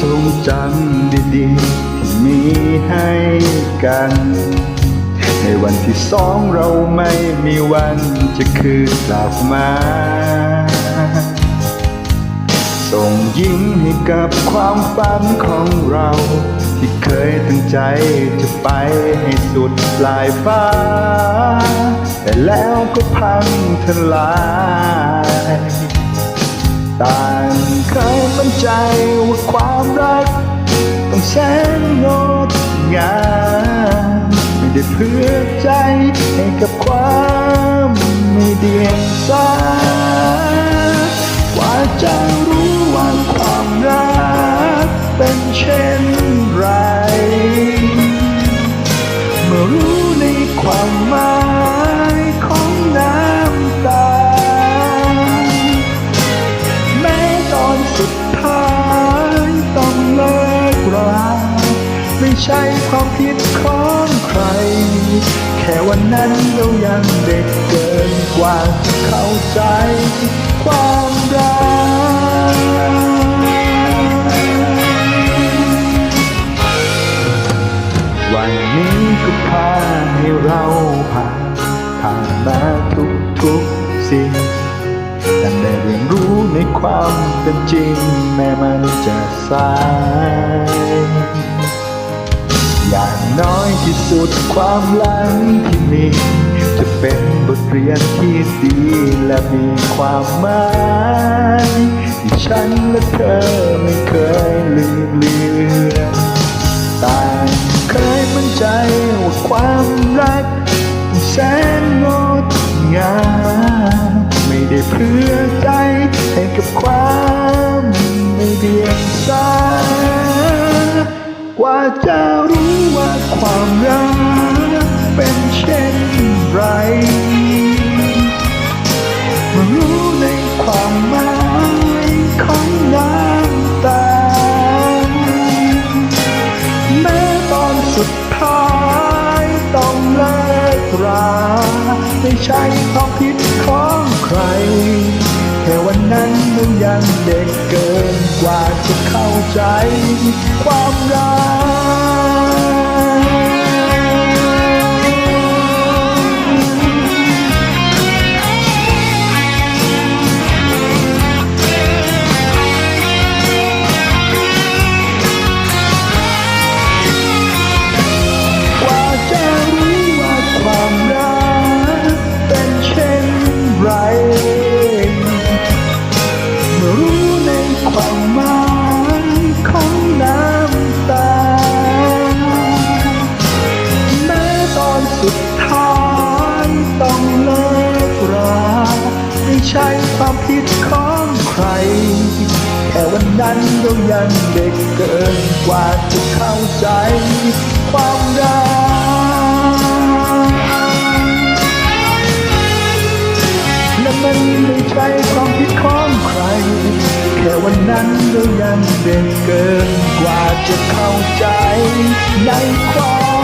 ทรงจำดีๆที่มีให้กัน ในวันที่สองเราไม่มีวันจะคืนกลับมา ส่งยิ้มให้กับความฝันของเรา ที่เคยตั้งใจจะไปให้สุดปลายฟ้า แต่แล้วก็พังทลายตาง เคยมั่นใจว่าความรักต้องแสนงดงามไม่ได้เพื่อใจให้กับความไม่เดียงสา ใช่ความผิดของใคร แค่วันนั้นเรายังเด็กเกินกว่าจะเข้าใจความรักวันนี้ก็พาให้เราผ่านผ่านมาทุกทุกๆสิ่งดังได้เรียนรู้ในความเป็นจริง แม้มันจะสาย น้อยที่สุดความหลังที่มี จะเป็นบทเรียนที่ดีและมีความหมายที่ฉันและเธอไม่เคยลืมเลือนต่างเคยมั่นใจว่าความรักแสนงดงามไม่ได้เพื่อใจให้กับความไม่เดียงสากว่าจะรู้า ความรักเป็นเช่นไรเมื่อรู้ในความหมายของน้ำตา แม้ตอนสุดท้ายต้องเลิกราไม่ใช่ความผิดของใครแค่วันนั้นเรายังเด็กเกินกว่าจะเข้าใจ ความรัก คิดของใคร แค่วันนั้นเรายังเด็กเกินกว่าจะเข้าใจความรักและมันไม่ใช่ความผิดของใคร แค่วันนั้นเรายังเด็กเกินกว่าจะเข้าใจในความ